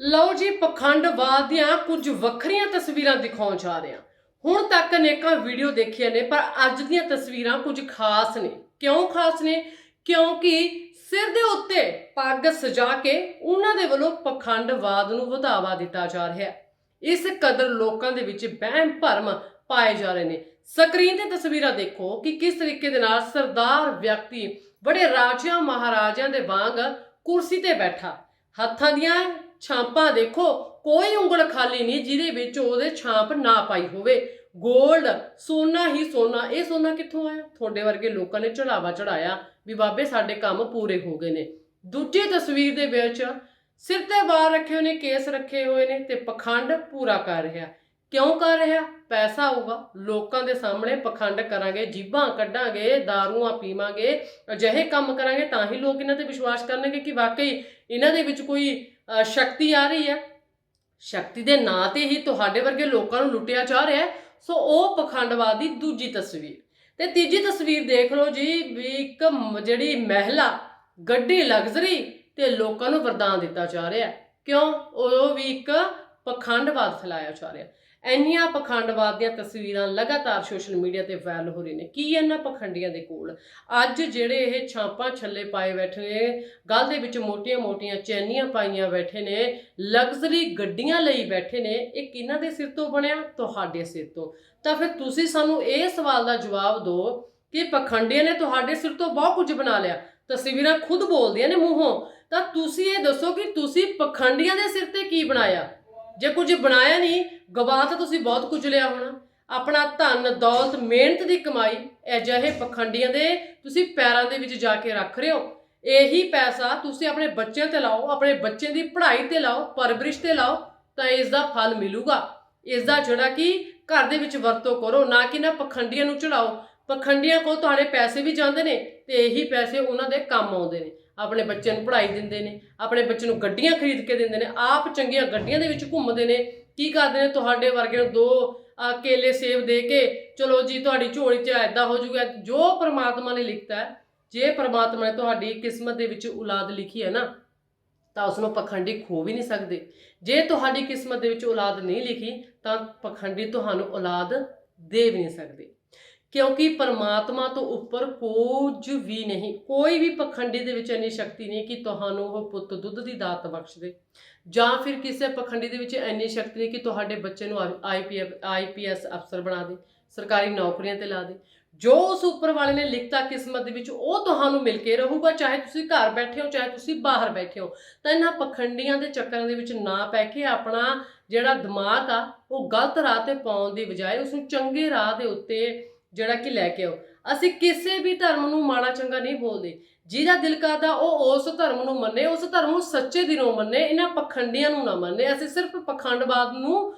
ਲਓ ਜੀ, ਪਖੰਡਵਾਦ ਦੀਆਂ ਕੁਝ ਵੱਖਰੀਆਂ ਤਸਵੀਰਾਂ ਦਿਖਾਉਣ ਜਾ ਰਹੇ ਹਾਂ। ਹੁਣ ਤੱਕ ਅਨੇਕਾਂ ਵੀਡੀਓ ਦੇਖੀਆਂ ਨੇ, ਪਰ ਅੱਜ ਦੀਆਂ ਤਸਵੀਰਾਂ ਕੁਝ ਖਾਸ ਨੇ। ਕਿਉਂ ਖਾਸ ਨੇ? ਕਿਉਂਕਿ ਸਿਰ ਦੇ ਉੱਤੇ ਪੱਗ ਸਜਾ ਕੇ ਉਹਨਾਂ ਦੇ ਵੱਲੋਂ ਪਖੰਡਵਾਦ ਨੂੰ ਵਧਾਵਾ ਦਿੱਤਾ ਜਾ ਰਿਹਾ ਹੈ। ਇਸ ਕਦਰ ਲੋਕਾਂ ਦੇ ਵਿੱਚ ਵਹਿਮ ਭਰਮ ਪਾਏ ਜਾ ਰਹੇ ਨੇ। ਸਕਰੀਨ ਤੇ ਤਸਵੀਰਾਂ ਦੇਖੋ ਕਿ ਕਿਸ ਤਰੀਕੇ ਦੇ ਨਾਲ ਸਰਦਾਰ ਵਿਅਕਤੀ ਬੜੇ ਰਾਜਿਆਂ ਮਹਾਰਾਜਿਆਂ ਦੇ ਵਾਂਗ ਕੁਰਸੀ ਤੇ ਬੈਠਾ। ਹੱਥਾਂ ਦੀਆਂ ਛਾਂਪਾਂ ਦੇਖੋ, ਕੋਈ ਉਂਗਲ ਖਾਲੀ ਨਹੀਂ ਜਿਹਦੇ ਵਿੱਚ ਉਹਦੇ ਛਾਂਪ ਨਾ ਪਾਈ ਹੋਵੇ। ਗੋਲਡ ਸੋਨਾ ਹੀ ਸੋਨਾ। ਇਹ ਸੋਨਾ ਕਿੱਥੋਂ ਆਇਆ? ਤੁਹਾਡੇ ਵਰਗੇ ਲੋਕਾਂ ਨੇ ਚੜਾਵਾ ਚੜਾਇਆ ਵੀ ਬਾਬੇ ਸਾਡੇ ਕੰਮ ਪੂਰੇ ਹੋ ਗਏ ਨੇ। ਦੂਜੀ ਤਸਵੀਰ ਦੇ ਵਿੱਚ ਸਿਰ ਤੇ ਵਾਰ ਰੱਖੇ ਹੋਏ ਨੇ, ਕੇਸ ਰੱਖੇ ਹੋਏ ਨੇ ਤੇ ਪਖੰਡ ਪੂਰਾ ਕਰ ਰਿਹਾ। ਕਿਉਂ ਕਰ ਰਿਹਾ? ਪੈਸਾ ਆਊਗਾ ਲੋਕਾਂ ਦੇ ਸਾਹਮਣੇ ਪਖੰਡ ਕਰਾਂਗੇ, ਜੀਬਾਂ ਕੱਢਾਂਗੇ, ਦਾਰੂਆਂ ਪੀਵਾਂਗੇ, ਅਜਿਹੇ ਕੰਮ ਕਰਾਂਗੇ ਤਾਂ ਹੀ ਲੋਕ ਇਹਨਾਂ ਤੇ ਵਿਸ਼ਵਾਸ ਕਰਨਗੇ ਕਿ ਵਾਕਈ ਇਹਨਾਂ ਦੇ ਵਿੱਚ ਕੋਈ ਸ਼ਕਤੀ ਆ ਰਹੀ ਹੈ। ਸ਼ਕਤੀ ਦੇ ਨਾਂ ਤੇ ਹੀ ਤੁਹਾਡੇ ਵਰਗੇ ਲੋਕਾਂ ਨੂੰ ਲੁੱਟਿਆ ਜਾ ਰਿਹਾ ਹੈ। ਸੋ ਉਹ ਪਖੰਡਵਾਦ ਦੀ ਦੂਜੀ ਤਸਵੀਰ। ਤੇ ਤੀਜੀ ਤਸਵੀਰ ਦੇਖ ਲਓ ਜੀ ਵੀ ਇੱਕ ਜਿਹੜੀ ਮਹਿਲਾ, ਗੱਡੀ ਲਗਜ਼ਰੀ ਤੇ ਲੋਕਾਂ ਨੂੰ ਵਰਦਾਨ ਦਿੱਤਾ ਜਾ ਰਿਹਾ ਕਿਉਂ? ਉਹ ਵੀ ਇੱਕ ਪਖੰਡਵਾਦ ਫੈਲਾਇਆ ਜਾ ਰਿਹਾ ਇੰਨੀਆਂ ਪਖੰਡਵਾਦ ਦੀਆਂ ਤਸਵੀਰਾਂ ਲਗਾਤਾਰ ਸੋਸ਼ਲ ਮੀਡੀਆ ਤੇ ਵਾਇਰਲ ਹੋ ਰਹੀਆਂ ਨੇ। ਕੀ ਇਹਨਾਂ ਪਖੰਡੀਆਂ ਦੇ ਕੋਲ? ਅੱਜ ਜਿਹੜੇ ਇਹ ਛਾਪਾਂ ਛੱਲੇ ਪਾਏ ਬੈਠੇ ਨੇ, ਗੱਲ ਦੇ ਵਿੱਚ ਮੋਟੀਆਂ-ਮੋਟੀਆਂ ਚੈਨੀਆਂ ਪਾਈਆਂ ਬੈਠੇ ਨੇ, ਲਗਜ਼ਰੀ ਗੱਡੀਆਂ ਲਈ ਬੈਠੇ ਨੇ, ਇਹ ਕਿਹਨਾਂ ਦੇ ਸਿਰ ਤੋਂ ਬਣਿਆ? ਤੁਹਾਡੇ ਸਿਰ ਤੋਂ। ਤਾਂ ਫਿਰ ਤੁਸੀਂ ਸਾਨੂੰ ਇਹ ਸਵਾਲ ਦਾ ਜਵਾਬ ਦਿਓ ਕਿ ਪਖੰਡੀਆਂ ਨੇ ਤੁਹਾਡੇ ਸਿਰ ਤੋਂ ਬਹੁਤ ਕੁਝ ਬਣਾ ਲਿਆ। ਤਸਵੀਰਾਂ ਖੁਦ ਬੋਲਦੀਆਂ ਨੇ ਮੂੰਹੋਂ। ਤਾਂ ਤੁਸੀਂ ਇਹ ਦੱਸੋ ਕਿ ਤੁਸੀਂ ਪਖੰਡੀਆਂ ਦੇ ਸਿਰ ਤੇ ਕੀ ਬਣਾਇਆ? ਜੇ ਕੁਝ ਬਣਾਇਆ ਨਹੀਂ ਗਵਾ ਤਾਂ ਤੁਸੀਂ ਬਹੁਤ ਕੁਝ ਲਿਆ ਹੋਣਾ। ਆਪਣਾ ਧਨ, ਦੌਲਤ, ਮਿਹਨਤ ਦੀ ਕਮਾਈ, ਅਜਿਹੇ ਪਖੰਡੀਆਂ ਦੇ ਤੁਸੀਂ ਪੈਰਾਂ ਦੇ ਵਿੱਚ ਜਾ ਕੇ ਰੱਖ ਰਹੇ ਹੋ। ਇਹੀ ਪੈਸਾ ਤੁਸੀਂ ਆਪਣੇ ਬੱਚਿਆਂ ਤੇ ਲਾਓ, ਆਪਣੇ ਬੱਚਿਆਂ ਦੀ ਪੜ੍ਹਾਈ ਤੇ ਲਾਓ, ਪਰਵਰਿਸ਼ ਤੇ ਲਾਓ, ਤਾਂ ਇਸ ਦਾ ਫਲ ਮਿਲੂਗਾ। ਇਸ ਦਾ ਜਿਹੜਾ ਕਿ ਘਰ ਦੇ ਵਿੱਚ ਵਰਤੋਂ ਕਰੋ, ਨਾ ਕਿ ਨਾ ਪਖੰਡੀਆਂ ਨੂੰ ਚੜਾਓ। ਪਖੰਡੀਆਂ ਕੋਲ ਤੁਹਾਡੇ ਪੈਸੇ ਵੀ ਜਾਂਦੇ ਨੇ ਤੇ ਇਹੀ ਪੈਸੇ ਉਹਨਾਂ ਦੇ ਕੰਮ ਆਉਂਦੇ ਨੇ। ਆਪਣੇ ਬੱਚੇ ਨੂੰ ਪੜ੍ਹਾਈ ਦਿੰਦੇ ਨੇ, ਆਪਣੇ ਬੱਚੇ ਨੂੰ ਗੱਡੀਆਂ ਖਰੀਦ ਕੇ ਦਿੰਦੇ ਨੇ, ਆਪ ਚੰਗੀਆਂ ਗੱਡੀਆਂ ਦੇ ਵਿੱਚ ਘੁੰਮਦੇ ਨੇ, ਕੀ ਕਰਦੇ ਨੇ? ਤੁਹਾਡੇ ਵਰਗੇ ਨੂੰ ਦੋ ਕੇਲੇ ਸੇਬ ਦੇ ਕੇ, ਚਲੋ ਜੀ ਤੁਹਾਡੀ ਝੋਲੀ 'ਚ ਐਦਾਂ ਹੋ ਜੂਗਾ, ਜੋ ਪ੍ਰਮਾਤਮਾ ਨੇ ਲਿਖਤਾ ਜੇ ਪ੍ਰਮਾਤਮਾ ਨੇ ਤੁਹਾਡੀ ਕਿਸਮਤ ਦੇ ਵਿੱਚ ਔਲਾਦ ਲਿਖੀ ਹੈ ਨਾ, ਤਾਂ ਉਸ ਨੂੰ ਪਖੰਡੀ ਖੋ ਵੀ ਨਹੀਂ ਸਕਦੇ। ਜੇ ਤੁਹਾਡੀ ਕਿਸਮਤ ਦੇ ਵਿੱਚ ਔਲਾਦ ਨਹੀਂ ਲਿਖੀ, ਤਾਂ ਪਖੰਡੀ ਤੁਹਾਨੂੰ ਔਲਾਦ ਦੇ ਵੀ ਨਹੀਂ ਸਕਦੇ। ਕਿਉਂਕਿ ਪਰਮਾਤਮਾ ਤੋਂ ਉੱਪਰ ਕੁਝ ਵੀ ਨਹੀਂ, ਕੋਈ ਵੀ ਪਖੰਡੀ ਦੇ ਵਿੱਚ ਇੰਨੀ ਸ਼ਕਤੀ ਨਹੀਂ ਕਿ ਤੁਹਾਨੂੰ ਉਹ ਪੁੱਤ ਦੁੱਧ ਦੀ ਦਾਤ ਬਖਸ਼ ਦੇ। ਜਾਂ ਫਿਰ ਕਿਸੇ ਪਖੰਡੀ ਦੇ ਵਿੱਚ ਇੰਨੀ ਸ਼ਕਤੀ ਨਹੀਂ ਕਿ ਤੁਹਾਡੇ ਬੱਚੇ ਨੂੰ ਆਈਪੀਐਫ ਆਈਪੀਐਸ ਅਫਸਰ ਬਣਾ ਦੇ, ਸਰਕਾਰੀ ਨੌਕਰੀਆਂ ਤੇ ਲਾ ਦੇ। ਜੋ ਉਸ ਉੱਪਰ ਵਾਲੇ ਨੇ ਲਿਖਤਾ ਕਿਸਮਤ ਦੇ ਵਿੱਚ ਉਹ ਤੁਹਾਨੂੰ ਮਿਲ ਕੇ ਰਹੂਗਾ, ਚਾਹੇ ਤੁਸੀਂ ਘਰ ਬੈਠੇ ਹੋ, ਚਾਹੇ ਤੁਸੀਂ ਬਾਹਰ ਬੈਠੇ ਹੋ। ਤਾਂ ਇਹਨਾਂ ਪਖੰਡੀਆਂ ਦੇ ਚੱਕਰਾਂ ਦੇ ਵਿੱਚ ਨਾ ਪੈ ਕੇ ਆਪਣਾ ਜਿਹੜਾ ਦਿਮਾਗ ਆ, ਉਹ ਗਲਤ ਰਾਹ ਤੇ ਪਾਉਣ ਦੀ ਬਜਾਏ ਉਸ ਨੂੰ ਚੰਗੇ ਰਾਹ ਦੇ ਉੱਤੇ ਜਿਹੜਾ ਕਿ ਲੈ ਕੇ ਆਓ। ਅਸੀਂ ਕਿਸੇ ਵੀ ਧਰਮ ਨੂੰ ਮਾੜਾ ਚੰਗਾ ਨਹੀਂ ਬੋਲਦੇ। ਜਿਹਦਾ ਦਿਲ ਕਰਦਾ ਉਹ ਉਸ ਧਰਮ ਨੂੰ ਮੰਨੇ, ਉਸ ਧਰਮ ਨੂੰ ਸੱਚੇ ਦਿਲੋਂ ਮੰਨੇ, ਇਹਨਾਂ ਪਖੰਡੀਆਂ ਨੂੰ ਨਾ ਮੰਨੇ। ਅਸੀਂ ਸਿਰਫ ਪਖੰਡਵਾਦ ਨੂੰ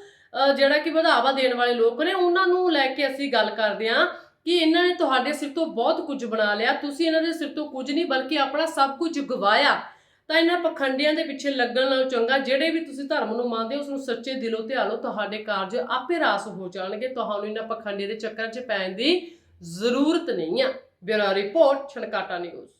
ਜਿਹੜਾ ਕਿ ਵਧਾਵਾ ਦੇਣ ਵਾਲੇ ਲੋਕ ਨੇ, ਉਹਨਾਂ ਨੂੰ ਲੈ ਕੇ ਅਸੀਂ ਗੱਲ ਕਰਦੇ ਹਾਂ ਕਿ ਇਹਨਾਂ ਨੇ ਤੁਹਾਡੇ ਸਿਰ ਤੋਂ ਬਹੁਤ ਕੁਝ ਬਣਾ ਲਿਆ। ਤੁਸੀਂ ਇਹਨਾਂ ਦੇ ਸਿਰ ਤੋਂ ਕੁਝ ਨਹੀਂ, ਬਲਕਿ ਆਪਣਾ ਸਭ ਕੁਝ ਗਵਾਇਆ। ਤਾਂ ਇਹਨਾਂ ਪਖੰਡੀਆਂ ਦੇ ਪਿੱਛੇ ਲੱਗਣ ਨਾਲੋਂ ਚੰਗਾ ਜਿਹੜੇ ਵੀ ਤੁਸੀਂ ਧਰਮ ਨੂੰ ਮੰਨਦੇ ਹੋ ਉਸ ਨੂੰ ਸੱਚੇ ਦਿਲੋਂ ਧਿਆਲੋ ਤੁਹਾਡੇ ਕਾਰਜ ਆਪੇ ਰਾਸ ਹੋ ਜਾਣਗੇ। ਤੁਹਾਨੂੰ ਇਹਨਾਂ ਪਖੰਡੀਆਂ ਦੇ ਚੱਕਰਾਂ 'ਚ ਪੈਣ ਦੀ ਜ਼ਰੂਰਤ ਨਹੀਂ ਆ। Bureau report, Chhankata news.